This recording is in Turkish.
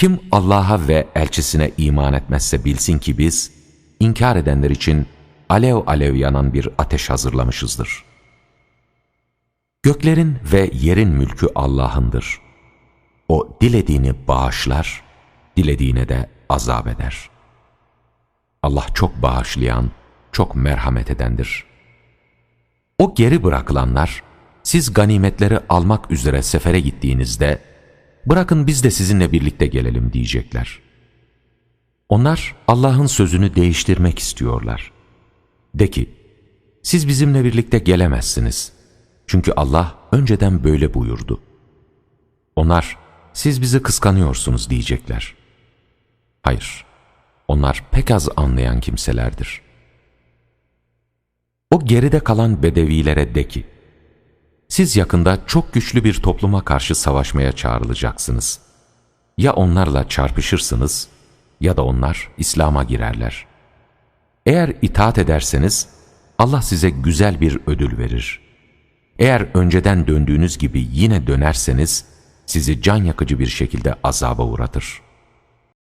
Kim Allah'a ve elçisine iman etmezse bilsin ki biz, inkar edenler için alev alev yanan bir ateş hazırlamışızdır. Göklerin ve yerin mülkü Allah'ındır. O dilediğini bağışlar, dilediğine de azap eder. Allah çok bağışlayan, çok merhamet edendir. O geri bırakılanlar, siz ganimetleri almak üzere sefere gittiğinizde, bırakın biz de sizinle birlikte gelelim diyecekler. Onlar Allah'ın sözünü değiştirmek istiyorlar. De ki, siz bizimle birlikte gelemezsiniz. Çünkü Allah önceden böyle buyurdu. Onlar, siz bizi kıskanıyorsunuz diyecekler. Hayır, onlar pek az anlayan kimselerdir. O geride kalan bedevilere de ki, siz yakında çok güçlü bir topluma karşı savaşmaya çağrılacaksınız. Ya onlarla çarpışırsınız ya da onlar İslam'a girerler. Eğer itaat ederseniz Allah size güzel bir ödül verir. Eğer önceden döndüğünüz gibi yine dönerseniz sizi can yakıcı bir şekilde azaba uğratır.''